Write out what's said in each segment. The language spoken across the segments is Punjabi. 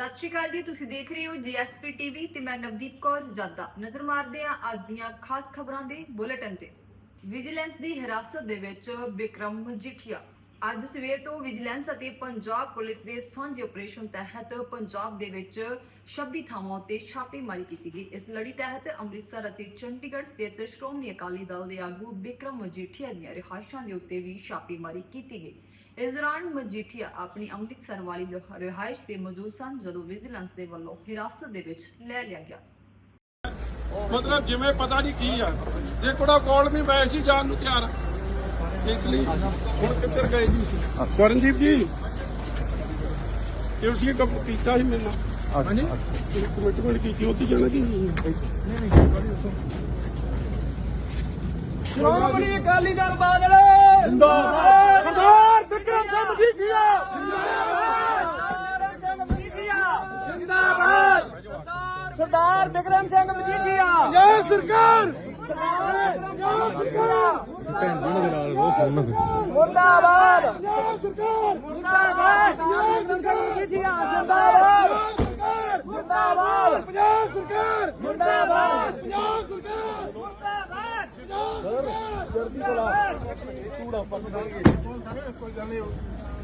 ਸਤਿ ਸ਼੍ਰੀ ਅਕਾਲ ਜੀ, ਤੁਸੀਂ ਦੇਖ ਰਹੇ ਹੋ ਜੀਐਸਪੀ ਟੀਵੀ ਤੇ ਮੈਂ ਨਵਦੀਪ ਕੌਰ ਜਾਦਾ। ਨਜ਼ਰ ਮਾਰਦੇ ਹਾਂ ਅੱਜ ਦੀਆਂ ਖਾਸ ਖਬਰਾਂ ਦੇ ਬੁਲੇਟਿਨ ਤੇ। ਵਿਜੀਲੈਂਸ ਦੀ ਹਿਰਾਸਤ ਦੇ ਵਿੱਚ ਵਿਕਰਮ ਮਜੀਠੀਆ। ਅੱਜ ਸਵੇਰ ਤੋਂ ਵਿਜੀਲੈਂਸ ਅਤੇ ਪੰਜਾਬ ਪੁਲਿਸ ਦੇ ਸਾਂਝੇ ਆਪਰੇਸ਼ਨ ਤਹਿਤ ਪੰਜਾਬ ਦੇ ਵਿੱਚ 26 ਥਾਵਾਂ ਉੱਤੇ ਛਾਪੇਮਾਰੀ ਕੀਤੀ ਗਈ। ਇਸ ਲੜੀ ਤਹਿਤ ਅੰਮ੍ਰਿਤਸਰ ਅਤੇ ਚੰਡੀਗੜ੍ਹ ਸਥਿਤ ਸ਼੍ਰੋਮਣੀ ਅਕਾਲੀ ਦਲ ਦੇ ਆਗੂ ਵਿਕਰਮ ਮਜੀਠੀਆ ਦੀਆਂ ਰਿਹਾਇਸ਼ਾਂ ਦੇ ਉੱਤੇ ਵੀ ਛਾਪੇਮਾਰੀ ਕੀਤੀ ਗਈ। ਇਸ ਦੌਰਾਨ ਮਜੀਠੀਆ ਆਪਣੀ ਅੰਮ੍ਰਿਤਸਰ ਵਾਲੀ ਰਿਹਾਇਸ਼ ਤੇ ਮੌਜੂਦ ਸਨ ਜਦੋਂ ਵਿਜੀਲੈਂਸ ਦੇ ਵੱਲੋਂ ਹਿਰਾਸਤ ਦੇ ਵਿੱਚ ਲੈ ਲਿਆ ਗਿਆ। ਮਤਲਬ ਜਿਵੇਂ ਪਤਾ ਨਹੀਂ ਕੀ ਆ। ਜੇ ਕੋੜਾ ਕੋਲ ਵੀ ਮੈਂ ਸੀ ਜਾਣ ਨੂੰ ਤਿਆਰ। ਇਸ ਲਈ ਹੁਣ ਕਿੱਧਰ ਗਏ ਜੀ? ਕਰਨਜੀਤ ਜੀ। ਤੇ ਉਸੇ ਕੰਮ ਕੀਤਾ ਸੀ ਮੇਰੇ ਨਾਲ। ਹਾਂਜੀ। ਕਮਿਟਮੈਂਟ ਕੀਤੀ ਉੱਥੇ ਜਾਣਾ ਕਿ ਸ਼੍ਰੋਮਣੀ ਅਕਾਲੀ ਦਲ ਬਾਦਲ। ਜਿੰਦਾਬਾਦ। ਸਰਦਾਰ ਵਿਕਰਮ ਸਿੰਘ ਮਜੀਠੀਆ। ਜਿੰਦਾਬਾਦ ਸਰਦਾਰ ਵਿਕਰਮ ਸਿੰਘ ਮਜੀਠੀਆ ਜੈ ਸਰਕਾਰ। ਮੁਰਦਾਬਾਦ। ਸਰਕਾਰ ਮੁਰਦਾਬਾਦ। ਮਜੀਠੀਆ ਜਿੰਦਾਬਾਦ ਮੁਰਦਾਬਾਦ। ਪੰਜਾਬ ਸਰਕਾਰ। ਮੁਰਦਾਬਾਦ। ਪੰਜਾਬ ਸਰਕਾਰ। ਮੁਰਦਾਬਾਦ। ਸਰਕਾਰ ਨਹੀਂ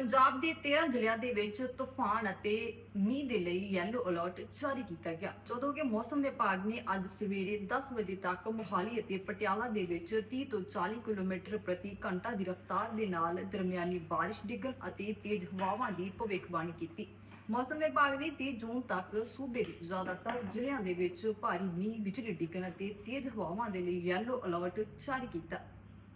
ਪੰਜਾਬ ਦੇ 13 ਜ਼ਿਲ੍ਹਿਆਂ ਦੇ ਵਿੱਚ ਤੂਫਾਨ ਅਤੇ ਮੀਂਹ ਦੇ ਲਈ ਯੈਲੋ ਅਲਰਟ ਜਾਰੀ ਕੀਤਾ ਗਿਆ। ਜਦੋਂ ਕਿ ਮੌਸਮ ਵਿਭਾਗ ਨੇ ਅੱਜ ਸਵੇਰੇ 10 ਵਜੇ ਤੱਕ ਮੋਹਾਲੀ ਅਤੇ ਪਟਿਆਲਾ ਦੇ ਵਿੱਚ 30 ਤੋਂ 40 ਕਿਲੋਮੀਟਰ ਪ੍ਰਤੀ ਘੰਟਾ ਦੀ ਰਫ਼ਤਾਰ ਦੇ ਨਾਲ ਦਰਮਿਆਨੀ ਬਾਰਿਸ਼, ਡਿੱਗਣ ਅਤੇ ਤੇਜ਼ ਹਵਾਵਾਂ ਦੀ ਭਵਿੱਖਬਾਣੀ ਕੀਤੀ। ਮੌਸਮ ਵਿਭਾਗ ਨੇ 30 ਜੂਨ ਤੱਕ ਸੂਬੇ ਦੇ ਜ਼ਿਆਦਾਤਰ ਜ਼ਿਲ੍ਹਿਆਂ ਦੇ ਵਿੱਚ ਭਾਰੀ ਮੀਂਹ, ਬਿਜਲੀ ਡਿੱਗਣ ਅਤੇ ਤੇਜ਼ ਹਵਾਵਾਂ ਦੇ ਲਈ ਯੈਲੋ ਅਲਰਟ ਜਾਰੀ ਕੀਤਾ।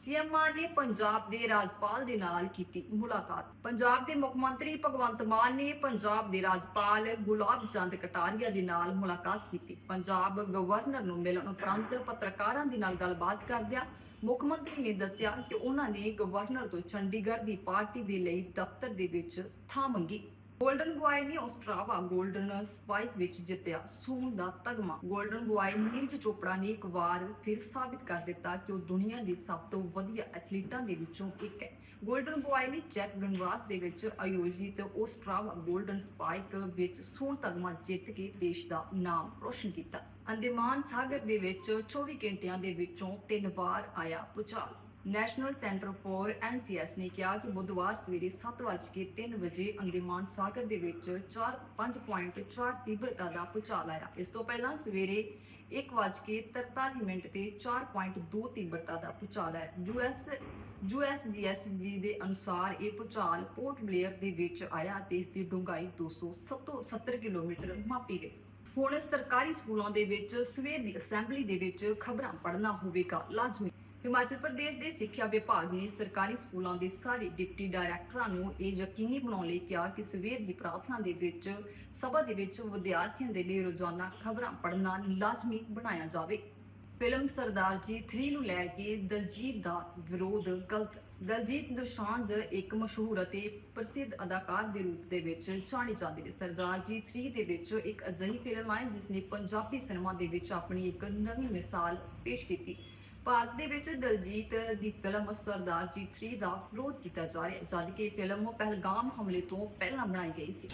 ਸੀਐਮ ਮਾਨ ਨੇ ਪੰਜਾਬ ਦੇ ਰਾਜਪਾਲ ਦੇ ਨਾਲ ਕੀਤੀ ਮੁਲਾਕਾਤ। ਪੰਜਾਬ ਦੇ ਮੁੱਖ ਮੰਤਰੀ ਭਗਵੰਤ ਮਾਨ ਨੇ ਪੰਜਾਬ ਦੇ ਰਾਜਪਾਲ ਗੁਲਾਬ ਚੰਦ ਕਟਾਰੀਆ ਦੇ ਨਾਲ ਮੁਲਾਕਾਤ ਕੀਤੀ। ਪੰਜਾਬ ਗਵਰਨਰ ਨੂੰ ਮਿਲਣ ਉਪਰੰਤ ਪੱਤਰਕਾਰਾਂ ਦੇ ਨਾਲ ਗੱਲਬਾਤ ਕਰਦਿਆਂ ਮੁੱਖ ਮੰਤਰੀ ਨੇ ਦੱਸਿਆ ਕਿ ਉਹਨਾਂ ਨੇ ਗਵਰਨਰ ਤੋਂ ਚੰਡੀਗੜ੍ਹ ਦੀ ਪਾਰਟੀ ਦੇ ਲਈ ਦਫ਼ਤਰ ਦੇ ਵਿੱਚ ਥਾਂ ਮੰਗੀ। ਗੋਲਡਨ ਬੁਆਏ ਨੇ ਆਸਟ੍ਰਾਵਾ ਗੋਲਡਨ ਸਪਾਈਕ ਵਿੱਚ ਜਿੱਤਿਆ ਸੂਨ ਦਾ ਤਗਮਾ। ਗੋਲਡਨ ਬੁਆਏ ਨੀਰਜ ਚੋਪੜਾ ਨੇ ਇੱਕ ਵਾਰ ਫਿਰ ਸਾਬਿਤ ਕਰ ਦਿੱਤਾ ਕਿ ਉਹ ਦੁਨੀਆ ਦੇ ਸਭ ਤੋਂ ਵਧੀਆ ਐਥਲੀਟਾਂ ਦੇ ਵਿੱਚੋਂ ਇੱਕ ਹੈ। ਗੋਲਡਨ ਬੁਆਏ ਨੇ ਚੈਕ ਗਣਰਾਜ ਦੇ ਵਿੱਚ ਆਯੋਜਿਤ ਆਸਟ੍ਰਾਵਾ ਗੋਲਡਨ ਸਪਾਈਕ ਵਿੱਚ ਸੋਨ ਤਗਮਾ ਜਿੱਤ ਕੇ ਦੇਸ਼ ਦਾ ਨਾਮ ਰੋਸ਼ਨ ਕੀਤਾ। ਅੰਡੇਮਾਨ ਸਾਗਰ ਦੇ ਵਿੱਚ 24 ਘੰਟਿਆਂ ਦੇ ਵਿੱਚੋਂ ਤਿੰਨ ਵਾਰ ਆਇਆ ਭੂਚਾਲ ਨੈਸ਼ਨਲ ਸੈਂਟਰ ਫਾਰ ਐਨਸੀਐਸ ਨੇ ਕਿਹਾ ਕਿ ਬੁੱਧਵਾਰ ਸਵੇਰੇ 7:03 ਵਜੇ ਅੰਡੇਮਾਨ ਸਾਗਰ ਦੇ ਵਿੱਚ 4.5.4 ਤੀਬਰਤਾ ਦਾ ਭੂਚਾਲ ਆਇਆ। ਇਸ ਤੋਂ ਪਹਿਲਾਂ ਸਵੇਰੇ 1:43 ਮਿੰਟ ਤੇ 4.2 ਤੀਬਰਤਾ ਦਾ ਭੂਚਾਲ ਆਇਆ। ਯੂਐਸ ਯੂਐਸਜੀਐਸਜੀ ਦੇ ਅਨੁਸਾਰ ਇਹ ਭੂਚਾਲ ਪੋਰਟ ਬਲੇਅਰ ਦੇ ਵਿੱਚ ਆਇਆ ਅਤੇ ਇਸ ਦੀ ਡੂੰਘਾਈ 270 ਕਿਲੋਮੀਟਰ ਮਾਪੀ ਗਈ। ਹੁਣ ਸਰਕਾਰੀ ਸਕੂਲਾਂ ਦੇ ਵਿੱਚ ਸਵੇਰ ਦੀ ਅਸੈਂਬਲੀ ਦੇ ਵਿੱਚ ਖਬਰਾਂ ਪੜ੍ਹਨਾ ਹੋਵੇਗਾ। ਲਾਜ਼ਮੀ ਹਿਮਾਚਲ ਪ੍ਰਦੇਸ਼ ਦੇ ਸਿੱਖਿਆ ਵਿਭਾਗ ਨੇ ਸਰਕਾਰੀ ਸਕੂਲਾਂ ਦੇ ਸਾਰੇ ਡਿਪਟੀ ਡਾਇਰੈਕਟਰਾਂ ਨੂੰ ਇਹ ਯਕੀਨੀ ਬਣਾਉਣ ਲਈ ਕਿਹਾ ਕਿ ਸਵੇਰ ਦੀ ਪ੍ਰਾਰਥਨਾ ਦੇ ਵਿੱਚ, ਸਭਾ ਦੇ ਵਿੱਚ ਵਿਦਿਆਰਥੀਆਂ ਦੇ ਲਈ ਰੋਜ਼ਾਨਾ ਖਬਰਾਂ ਪੜ੍ਹਨਾ ਲਾਜ਼ਮੀ ਬਣਾਇਆ ਜਾਵੇ। ਫਿਲਮ ਸਰਦਾਰ ਜੀ 3 ਨੂੰ ਲੈ ਕੇ ਦਲਜੀਤ ਦਾ ਵਿਰੋਧ ਗਲਤ। ਦਲਜੀਤ ਦੋਸਾਂਝ ਇੱਕ ਮਸ਼ਹੂਰ ਅਤੇ ਪ੍ਰਸਿੱਧ ਅਦਾਕਾਰ ਦੇ ਰੂਪ ਦੇ ਵਿੱਚ ਜਾਣੇ ਜਾਂਦੇ ਨੇ। ਸਰਦਾਰ ਜੀ 3 ਦੇ ਵਿੱਚ ਇੱਕ ਅਜਿਹੀ ਫਿਲਮ ਆਈ ਜਿਸ ਨੇ ਪੰਜਾਬੀ ਸਿਨੇਮਾ ਦੇ ਵਿੱਚ ਆਪਣੀ ਇੱਕ ਨਵੀਂ ਮਿਸਾਲ ਪੇਸ਼ ਕੀਤੀ। ਭਾਰਤ ਦੇ ਵਿੱਚ ਦਲਜੀਤ ਦੀ ਫਿਲਮ ਸਰਦਾਰ ਜੀ 3 ਦਾ ਵਿਰੋਧ ਕੀਤਾ ਜਾ ਰਿਹਾ ਜਦ ਕਿ ਫਿਲਮ ਪਹਿਲਗਾਮ ਹਮਲੇ ਤੋਂ ਪਹਿਲਾਂ ਬਣਾਈ ਗਈ ਸੀ।